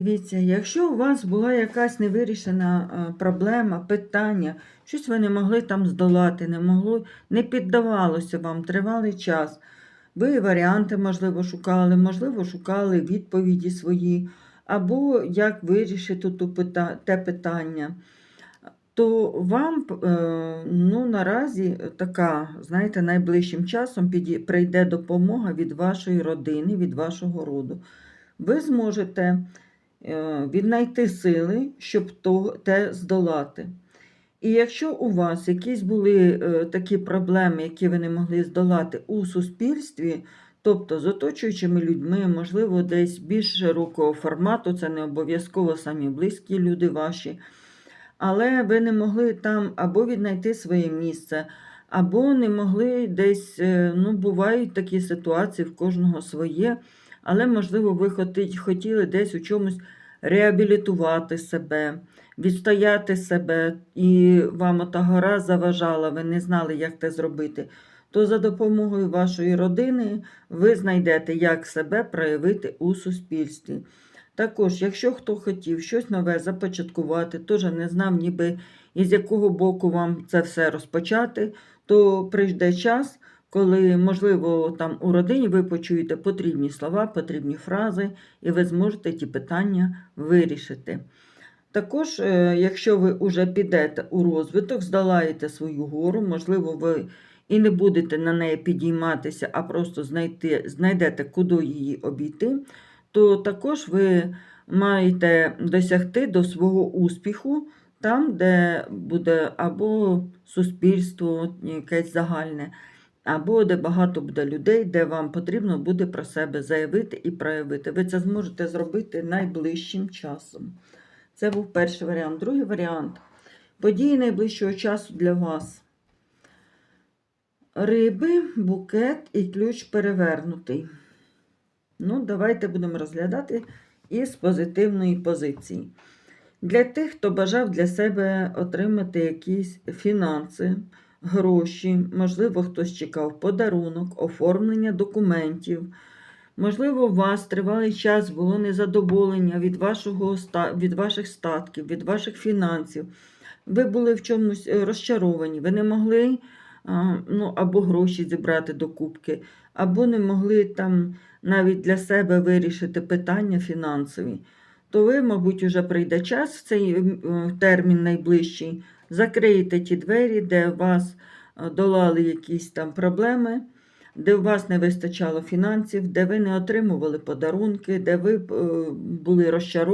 Дивіться, якщо у вас була якась невирішена е, проблема, питання, щось ви не могли там здолати, не могло, не піддавалося вам тривалий час. Ви варіанти, можливо, шукали, можливо, шукали відповіді свої, або як вирішити те питання, то вам е, ну, наразі така, знаєте, найближчим часом прийде допомога від вашої родини, від вашого роду. Ви зможете віднайти сили, щоб то, те здолати. І якщо у вас якісь були е, такі проблеми, які ви не могли здолати у суспільстві, тобто з оточуючими людьми, можливо, десь більш широкого формату, це не обов'язково самі близькі люди ваші, але ви не могли там або віднайти своє місце, або не могли десь, е, ну, бувають такі ситуації, в кожного своє, але, можливо, ви хотіли десь у чомусь реабілітувати себе, відстояти себе, і вам ота гора заважала, ви не знали, як це зробити, то за допомогою вашої родини ви знайдете, як себе проявити у суспільстві. Також, якщо хто хотів щось нове започаткувати, теж не знав, ніби із якого боку вам це все розпочати, то прийде час, коли, можливо, там у родині ви почуєте потрібні слова, потрібні фрази, і ви зможете ті питання вирішити. Також, е, якщо ви вже підете у розвиток, здолаєте свою гору, можливо, ви і не будете на неї підійматися, а просто знайти, знайдете, куди її обійти, то також ви маєте досягти до свого успіху там, де буде або суспільство якесь загальне, або де багато буде людей, де вам потрібно буде про себе заявити і проявити. Ви це зможете зробити найближчим часом. Це був перший варіант. Другий варіант. Події найближчого часу для вас. Риби, букет і ключ перевернутий. Ну, давайте будемо розглядати із позитивної позиції. Для тих, хто бажав для себе отримати якісь фінанси, гроші, можливо, хтось чекав подарунок, оформлення документів. Можливо, у вас тривалий час було незадоволення від, вашого, від ваших статків, від ваших фінансів. Ви були в чомусь е, розчаровані, ви не могли ну, або гроші зібрати до кубки, або не могли там навіть для себе вирішити питання фінансові. То ви, мабуть, уже прийде час в цей е, термін найближчий, закриєте ті двері, де вас е, долали якісь там проблеми де у вас не вистачало фінансів, де ви не отримували подарунки, де ви е, були розчаровані.